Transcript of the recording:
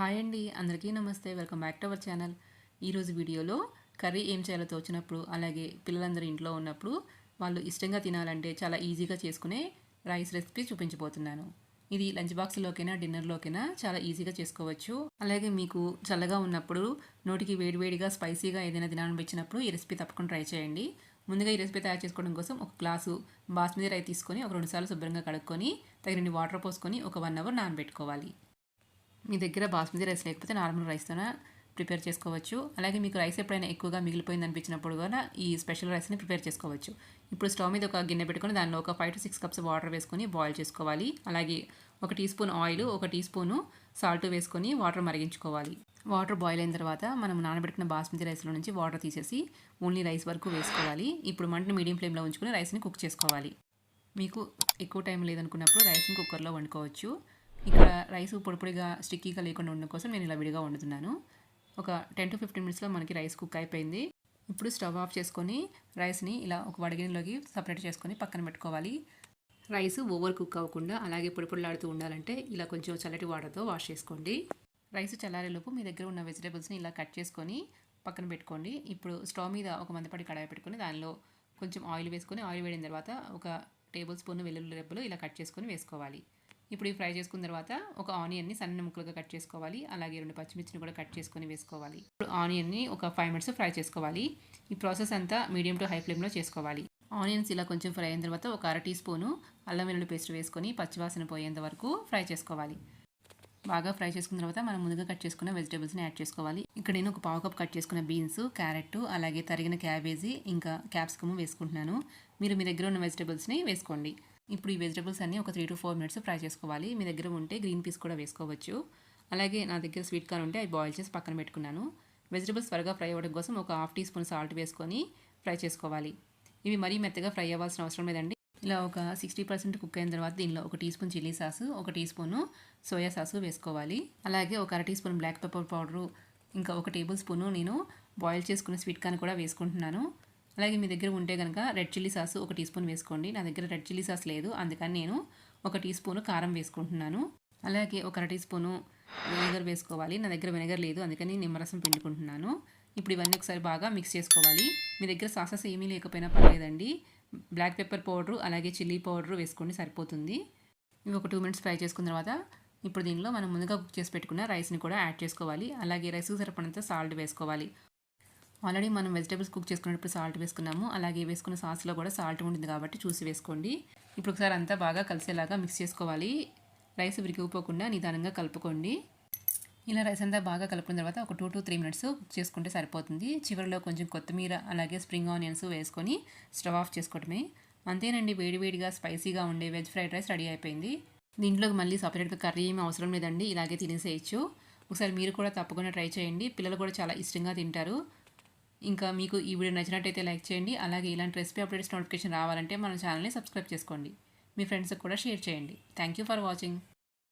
Hi అండి అందరికీ నమస్తే. Welcome back to our channel. ఈరోజు వీడియోలో కర్రీ ఏం చేయాలో తోచినప్పుడు అలాగే పిల్లలందరూ ఇంట్లో ఉన్నప్పుడు వాళ్ళు ఇష్టంగా తినాలంటే చాలా ఈజీగా చేసుకునే రైస్ రెసిపీ చూపించబోతున్నాను. ఇది లంచ్ బాక్స్లోకైనా డిన్నర్లోకైనా చాలా ఈజీగా చేసుకోవచ్చు. అలాగే మీకు చల్లగా ఉన్నప్పుడు నోటికి వేడివేడిగా స్పైసీగా ఏదైనా తినాలనిపించినప్పుడు ఈ రెసిపీ తప్పకుండా ట్రై చేయండి. ముందుగా ఈ రెసిపీ తయారు చేసుకోవడం కోసం ఒక గ్లాసు బాస్మతి రైస్ తీసుకొని ఒక రెండుసార్లు శుభ్రంగా కడుక్కొని తగినన్ని వాటర్ పోసుకొని ఒక వన్ అవర్ నానబెట్టుకోవాలి. మీ దగ్గర బాస్మతి రైస్ లేకపోతే నార్మల్ రైస్తోనే ప్రిపేర్ చేసుకోవచ్చు. అలాగే మీకు రైస్ ఎప్పుడైనా ఎక్కువగా మిగిలిపోయింది అనిపించినప్పుడు కూడా ఈ స్పెషల్ రైస్ని ప్రిపేర్ చేసుకోవచ్చు. ఇప్పుడు స్టవ్ మీద ఒక గిన్నె పెట్టుకొని దానిలో ఒక five to six cups water వేసుకొని బాయిల్ చేసుకోవాలి. అలాగే ఒక టీ స్పూన్ ఆయిల్ ఒక టీ స్పూను సాల్ట్ వేసుకొని వాటర్ మరిగించుకోవాలి. వాటర్ బాయిల్ అయిన తర్వాత మనం నానబెట్టుకున్న బాస్మతి రైస్లో నుంచి వాటర్ తీసేసి ఓన్లీ రైస్ వరకు వేసుకోవాలి. ఇప్పుడు మంటను మీడియం ఫ్లేమ్లో ఉంచుకొని రైస్ని కుక్ చేసుకోవాలి. మీకు ఎక్కువ టైం లేదనుకున్నప్పుడు రైస్ని కుక్కర్లో వండుకోవచ్చు. ఇక్కడ రైస్ పొడిపొడిగా స్టిక్కీగా లేకుండా ఉండడం కోసం నేను ఇలా విడిగా వండుతున్నాను. ఒక టెన్ టు ఫిఫ్టీన్ మినిట్స్లో మనకి రైస్ కుక్ అయిపోయింది. ఇప్పుడు స్టవ్ ఆఫ్ చేసుకొని రైస్ని ఇలా ఒక వడగినిలోకి సపరేట్ చేసుకొని పక్కన పెట్టుకోవాలి. రైస్ ఓవర్ కుక్ అవ్వకుండా అలాగే పొడిపొడిలాడుతూ ఉండాలంటే ఇలా కొంచెం చల్లటి వాటర్తో వాష్ చేసుకోండి. రైస్ చల్లారేలోపు మీ దగ్గర ఉన్న వెజిటేబుల్స్ని ఇలా కట్ చేసుకొని పక్కన పెట్టుకోండి. ఇప్పుడు స్టవ్ మీద ఒక మందపడి కడాయి పెట్టుకొని దానిలో కొంచెం ఆయిల్ వేసుకొని ఆయిల్ వేడిన తర్వాత ఒక టేబుల్ స్పూన్ వెల్లుల్లి రెబ్బలు ఇలా కట్ చేసుకొని వేసుకోవాలి. ఇప్పుడు ఇవి ఫ్రై చేసుకున్న తర్వాత ఒక ఆనియన్ని సన్న ముక్కలుగా కట్ చేసుకోవాలి. అలాగే రెండు పచ్చిమిర్చిని కూడా కట్ చేసుకొని వేసుకోవాలి. ఇప్పుడు ఆనియన్ని ఒక ఫైవ్ మినిట్స్ ఫ్రై చేసుకోవాలి. ఈ ప్రాసెస్ అంతా మీడియం టు హై ఫ్లేమ్లో చేసుకోవాలి. ఆనియన్స్ ఇలా కొంచెం ఫ్రై అయిన తర్వాత ఒక అర టీ స్పూను అల్లం వెల్లుల్లి పేస్ట్ వేసుకొని పచ్చివాసన పోయేంత వరకు ఫ్రై చేసుకోవాలి. బాగా ఫ్రై చేసుకున్న తర్వాత మనం ముందుగా కట్ చేసుకున్న వెజిటేబుల్స్ని యాడ్ చేసుకోవాలి. ఇక్కడ నేను ఒక పావు కప్ కట్ చేసుకున్న బీన్స్ క్యారెట్ అలాగే తరిగిన క్యాబేజీ ఇంకా క్యాప్సికమ్ వేసుకుంటున్నాను. మీరు మీ దగ్గర ఉన్న వెజిటేబుల్స్ని వేసుకోండి. ఇప్పుడు ఈ వెజిటబుల్స్ అన్నీ ఒక three to four minutes fry చేసుకోవాలి. మీ దగ్గర ఉంటే గ్రీన్ పీస్ కూడా వేసుకోవచ్చు. అలాగే నా దగ్గర స్వీట్ కార్న్ ఉంటే అవి బాయిల్ చేసి పక్కన పెట్టుకున్నాను. వెజిటబుల్స్ త్వరగా ఫ్రై అవ్వడం కోసం ఒక హాఫ్ టీ స్పూన్ సాల్ట్ వేసుకొని ఫ్రై చేసుకోవాలి. ఇవి మరీ మెత్తగా ఫ్రై అవ్వాల్సిన అవసరం లేదండి. ఇలా ఒక సిక్స్టీ పర్సెంట్ కుక్ అయిన తర్వాత దీనిలో ఒక టీ స్పూన్ చిల్లీ సాసు ఒక టీ స్పూను సోయా సాసు వేసుకోవాలి. అలాగే ఒక అర teaspoon black pepper powder ఇంకా ఒక టేబుల్ స్పూను నేను బాయిల్ చేసుకున్న స్వీట్ కార్న్ కూడా వేసుకుంటున్నాను. అలాగే మీ దగ్గర ఉంటే కనుక రెడ్ చిల్లీ సాస్ ఒక టీ స్పూన్ వేసుకోండి. నా దగ్గర రెడ్ చిల్లీ సాస్ లేదు. అందుకని నేను ఒక టీ స్పూను కారం వేసుకుంటున్నాను. అలాగే ఒక అర టీ స్పూను వెనిగర్ వేసుకోవాలి. నా దగ్గర వెనిగర్ లేదు. అందుకని నిమ్మరసం పిండుకుంటున్నాను. ఇప్పుడు ఇవన్నీ ఒకసారి బాగా మిక్స్ చేసుకోవాలి. మీ దగ్గర సాసెస్ ఏమీ లేకపోయినా పర్లేదండి. బ్లాక్ పెప్పర్ పౌడరు అలాగే చిల్లీ పౌడరు వేసుకోండి. సరిపోతుంది. ఇవి ఒక టూ మినిట్స్ ఫ్రై చేసుకున్న తర్వాత ఇప్పుడు దీనిలో మనం ముందుగా కుక్ చేసి పెట్టుకున్న రైస్ని కూడా యాడ్ చేసుకోవాలి. అలాగే రైస్కి సరిపడినంత సాల్ట్ వేసుకోవాలి. ఆల్రెడీ మనం వెజిటేబుల్స్ కుక్ చేసుకున్నప్పుడు సాల్ట్ వేసుకున్నాము. అలాగే వేసుకున్న సాస్లో కూడా సాల్ట్ ఉంటుంది కాబట్టి చూసి వేసుకోండి. ఇప్పుడు ఒకసారి అంతా బాగా కలిసేలాగా మిక్స్ చేసుకోవాలి. రైస్ విరిగిపోకుండా నిదానంగా కలుపుకోండి. ఇలా రైస్ అంతా బాగా కలుపుకున్న తర్వాత ఒక two to three minutes cook చేసుకుంటే సరిపోతుంది. చివరిలో కొంచెం కొత్తిమీర అలాగే స్ప్రింగ్ ఆనియన్స్ వేసుకొని స్టవ్ ఆఫ్ చేసుకోవడమే. అంతేనండి వేడివేడిగా స్పైసీగా ఉండే వెజ్ ఫ్రైడ్ రైస్ రెడీ అయిపోయింది. దీంట్లోకి మళ్ళీ సపరేట్గా కర్రీ ఏమీ అవసరం లేదండి. ఇలాగే తినేసేయచ్చు. ఒకసారి మీరు కూడా తప్పకుండా ట్రై చేయండి. పిల్లలు కూడా చాలా ఇష్టంగా తింటారు. ఇంకా మీకు ఈ వీడియో నచ్చినట్టయితే లైక్ చేయండి. అలాగే ఇలాంటి రెసిపీ అప్డేట్స్ నోటిఫికేషన్ రావాలంటే మన ఛానల్ని సబ్స్క్రైబ్ చేసుకోండి. మీ ఫ్రెండ్స్కి కూడా షేర్ చేయండి. Thank you for watching.